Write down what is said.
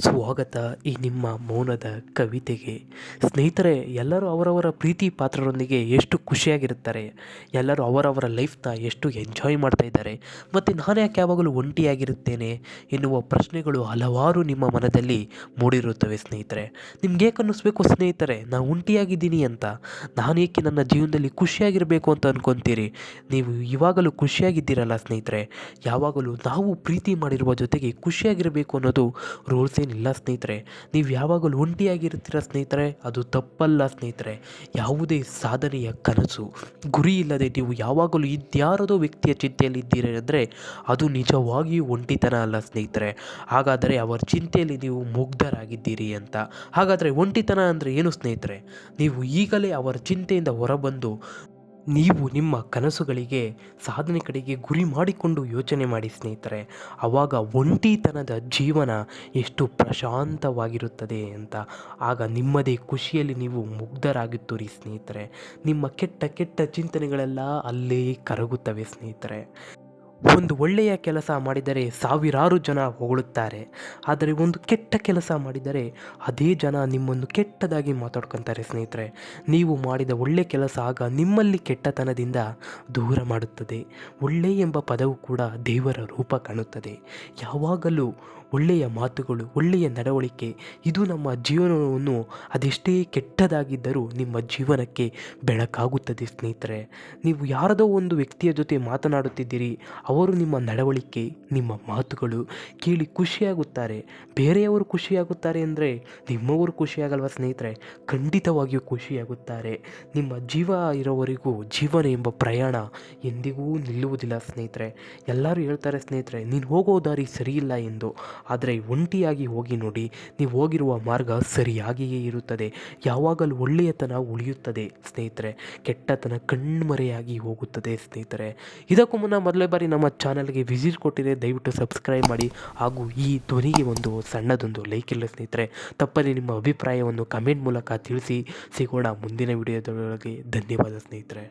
ಸ್ವಾಗತ ಈ ನಿಮ್ಮ ಮೌನದ ಕವಿತೆಗೆ. ಸ್ನೇಹಿತರೆ, ಎಲ್ಲರೂ ಅವರವರ ಪ್ರೀತಿ ಪಾತ್ರರೊಂದಿಗೆ ಎಷ್ಟು ಖುಷಿಯಾಗಿರುತ್ತಾರೆ? ಎಲ್ಲರೂ ಅವರವರ ಲೈಫ್ನ ಎಷ್ಟು ಎಂಜಾಯ್ ಮಾಡ್ತಾ ಇದ್ದಾರೆ? ಮತ್ತು ನಾನು ಯಾಕೆ ಯಾವಾಗಲೂ ಒಂಟಿಯಾಗಿರುತ್ತೇನೆ? ಎನ್ನುವ ಪ್ರಶ್ನೆಗಳು ಹಲವಾರು ನಿಮ್ಮ ಮನದಲ್ಲಿ ಮೂಡಿರುತ್ತವೆ ಸ್ನೇಹಿತರೆ. ನಿಮ್ಗೆ ಅನ್ನಿಸ್ಬೇಕು ಸ್ನೇಹಿತರೆ? ನಾನು ಒಂಟಿಯಾಗಿದ್ದೀನಿ ಅಂತ. ನಾನು ಏಕೆ ನನ್ನ ಜೀವನದಲ್ಲಿ ಖುಷಿಯಾಗಿರಬೇಕು ಅಂತ ಅನ್ಕೊತೀರಿ? ನೀವು ಇವಾಗಲೂ ಖುಷಿಯಾಗಿದ್ದೀರಲ್ಲ ಸ್ನೇಹಿತರೆ. ಯಾವಾಗಲೂ ನಾವು ಪ್ರೀತಿ ಮಾಡಿರುವ ಜೊತೆಗೆ ಖುಷಿಯಾಗಿರಬೇಕು ಅನ್ನೋದು ರೂಲ್ಸ್ ಏನಿಲ್ಲ ಸ್ನೇಹಿತರೆ. ನೀವು ಯಾವಾಗಲೂ ಒಂಟಿಯಾಗಿರ್ತೀರ ಸ್ನೇಹಿತರೆ? ಅದು ತಪ್ಪಲ್ಲ ಸ್ನೇಹಿತರೆ. ಯಾವುದೇ ಸಾಧನೆಯ ಕನಸು, ಗುರಿ ಇಲ್ಲದೆ ನೀವು ಯಾವಾಗಲೂ ಇದ್ಯಾರದೋ ವ್ಯಕ್ತಿಯ ಚಿಂತೆಯಲ್ಲಿದ್ದೀರಿ ಅಂದರೆ ಅದು ನಿಜವಾಗಿಯೂ ಒಂಟಿತನ ಅಲ್ಲ ಸ್ನೇಹಿತರೆ. ಹಾಗಾದರೆ ಅವರ ಚಿಂತೆಯಲ್ಲಿ ನೀವು ಮುಗ್ಧರಾಗಿದ್ದೀರಿ ಅಂತ. ಹಾಗಾದರೆ ಒಂಟಿತನ ಅಂದರೆ ಏನು ಸ್ನೇಹಿತರೆ? ನೀವು ಈಗಲೇ ಅವರ ಚಿಂತೆಯಿಂದ ಹೊರಬಂದು ನೀವು ನಿಮ್ಮ ಕನಸುಗಳಿಗೆ ಸಾಧನೆ ಕಡೆಗೆ ಗುರಿ ಮಾಡಿಕೊಂಡು ಯೋಚನೆ ಮಾಡಿ ಸ್ನೇಹಿತರೆ ಆವಾಗ ಒಂಟಿತನದ ಜೀವನ ಎಷ್ಟು ಪ್ರಶಾಂತವಾಗಿರುತ್ತದೆ ಅಂತ. ಆಗ ನಿಮ್ಮದೇ ಖುಷಿಯಲ್ಲಿ ನೀವು ಮುಗ್ಧರಾಗುತ್ತೀರಿ ಸ್ನೇಹಿತರೆ. ನಿಮ್ಮ ಕೆಟ್ಟ ಕೆಟ್ಟ ಚಿಂತನೆಗಳೆಲ್ಲ ಅಲ್ಲೇ ಕರಗುತ್ತವೆ ಸ್ನೇಹಿತರೆ. ಒಂದು ಒಳ್ಳೆಯ ಕೆಲಸ ಮಾಡಿದರೆ ಸಾವಿರಾರು ಜನ ಹೊಗಳುತ್ತಾರೆ. ಆದರೆ ಒಂದು ಕೆಟ್ಟ ಕೆಲಸ ಮಾಡಿದರೆ ಅದೇ ಜನ ನಿಮ್ಮನ್ನು ಕೆಟ್ಟದಾಗಿ ಮಾತಾಡ್ಕೊತಾರೆ ಸ್ನೇಹಿತರೆ. ನೀವು ಮಾಡಿದ ಒಳ್ಳೆಯ ಕೆಲಸ ಆಗ ನಿಮ್ಮಲ್ಲಿ ಕೆಟ್ಟತನದಿಂದ ದೂರ ಮಾಡುತ್ತದೆ. ಒಳ್ಳೆ ಎಂಬ ಪದವು ಕೂಡ ದೇವರ ರೂಪ ಕಾಣುತ್ತದೆ. ಯಾವಾಗಲೂ ಒಳ್ಳೆಯ ಮಾತುಗಳು, ಒಳ್ಳೆಯ ನಡವಳಿಕೆ, ಇದು ನಮ್ಮ ಜೀವನವನ್ನು ಅದೆಷ್ಟೇ ಕೆಟ್ಟದಾಗಿದ್ದರೂ ನಿಮ್ಮ ಜೀವನಕ್ಕೆ ಬೆಳಕಾಗುತ್ತದೆ ಸ್ನೇಹಿತರೆ. ನೀವು ಯಾರದೋ ಒಂದು ವ್ಯಕ್ತಿಯ ಜೊತೆ ಮಾತನಾಡುತ್ತಿದ್ದೀರಿ ಅವರು ನಿಮ್ಮ ನಡವಳಿಕೆ, ನಿಮ್ಮ ಮಾತುಗಳು ಕೇಳಿ ಖುಷಿಯಾಗುತ್ತಾರೆ. ಬೇರೆಯವರು ಖುಷಿಯಾಗುತ್ತಾರೆ ಅಂದರೆ ನಿಮ್ಮವರು ಖುಷಿಯಾಗಲ್ವ ಸ್ನೇಹಿತರೆ? ಖಂಡಿತವಾಗಿಯೂ ಖುಷಿಯಾಗುತ್ತಾರೆ. ನಿಮ್ಮ ಜೀವ ಇರೋವರೆಗೂ ಜೀವನ ಎಂಬ ಪ್ರಯಾಣ ಎಂದಿಗೂ ನಿಲ್ಲುವುದಿಲ್ಲ ಸ್ನೇಹಿತರೆ. ಎಲ್ಲರೂ ಹೇಳ್ತಾರೆ ಸ್ನೇಹಿತರೆ, ನೀನು ಹೋಗೋ ದಾರಿ ಸರಿಯಿಲ್ಲ ಎಂದು. ಆದರೆ ಒಂಟಿಯಾಗಿ ಹೋಗಿ ನೋಡಿ, ನೀವು ಹೋಗಿರುವ ಮಾರ್ಗ ಸರಿಯಾಗಿಯೇ ಇರುತ್ತದೆ. ಯಾವಾಗಲೂ ಒಳ್ಳೆಯತನ ಉಳಿಯುತ್ತದೆ ಸ್ನೇಹಿತರೆ. ಕೆಟ್ಟತನ ಕಣ್ಮರೆಯಾಗಿ ಹೋಗುತ್ತದೆ ಸ್ನೇಹಿತರೆ. ಇದಕ್ಕೂ ಮುನ್ನ ಮೊದಲೇ ಬಾರಿ ನಮ್ಮ ಚಾನಲ್ಗೆ ವಿಸಿಟ್ ಕೊಟ್ಟಿದೆ ದಯವಿಟ್ಟು ಸಬ್ಸ್ಕ್ರೈಬ್ ಮಾಡಿ ಹಾಗೂ ಈ ಧ್ವನಿಗೆ ಒಂದು ಸಣ್ಣದೊಂದು ಲೈಕ್ ಇಲ್ಲ ಸ್ನೇಹಿತರೆ, ತಪ್ಪದೆ ನಿಮ್ಮ ಅಭಿಪ್ರಾಯವನ್ನು ಕಮೆಂಟ್ ಮೂಲಕ ತಿಳಿಸಿ. ಸಿಗೋಣ ಮುಂದಿನ ವಿಡಿಯೋದೊಳಗೆ ಧನ್ಯವಾದ ಸ್ನೇಹಿತರೆ.